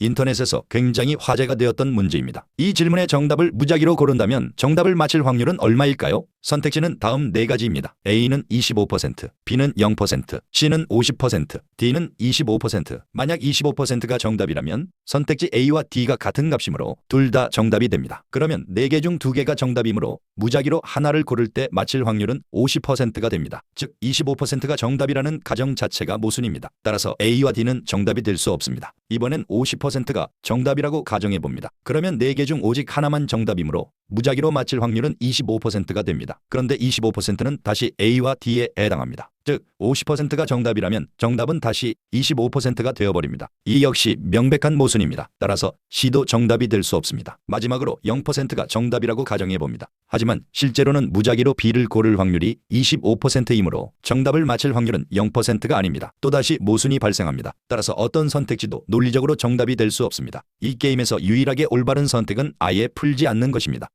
인터넷에서 굉장히 화제가 되었던 문제입니다. 이 질문의 정답을 무작위로 고른다면 정답을 맞힐 확률은 얼마일까요? 선택지는 다음 네 가지입니다. A는 25%, B는 0%, C는 50%, D는 25%. 만약 25%가 정답이라면 선택지 A와 D가 같은 값이므로 둘 다 정답이 됩니다. 그러면 4개 중 2개가 정답이므로 무작위로 하나를 고를 때 맞힐 확률은 50%가 됩니다. 즉 25%가 정답이라는 가정 자체가 모순입니다. 따라서 A와 D는 정답이 될 수 없습니다. 이번엔 50%가 정답이라고 가정해 봅니다. 그러면 4개 중 오직 하나만 정답이므로 무작위로 맞힐 확률은 25%가 됩니다. 그런데 25%는 다시 A와 D에 해당합니다. 즉 50%가 정답이라면 정답은 다시 25%가 되어버립니다. 이 역시 명백한 모순입니다. 따라서 C도 정답이 될 수 없습니다. 마지막으로 0%가 정답이라고 가정해 봅니다. 하지만 실제로는 무작위로 B를 고를 확률이 25%이므로 정답을 맞힐 확률은 0%가 아닙니다. 또다시 모순이 발생합니다. 따라서 어떤 선택지도 논리적으로 정답이 될 수 없습니다. 이 게임에서 유일하게 올바른 선택은 아예 풀지 않는 것입니다.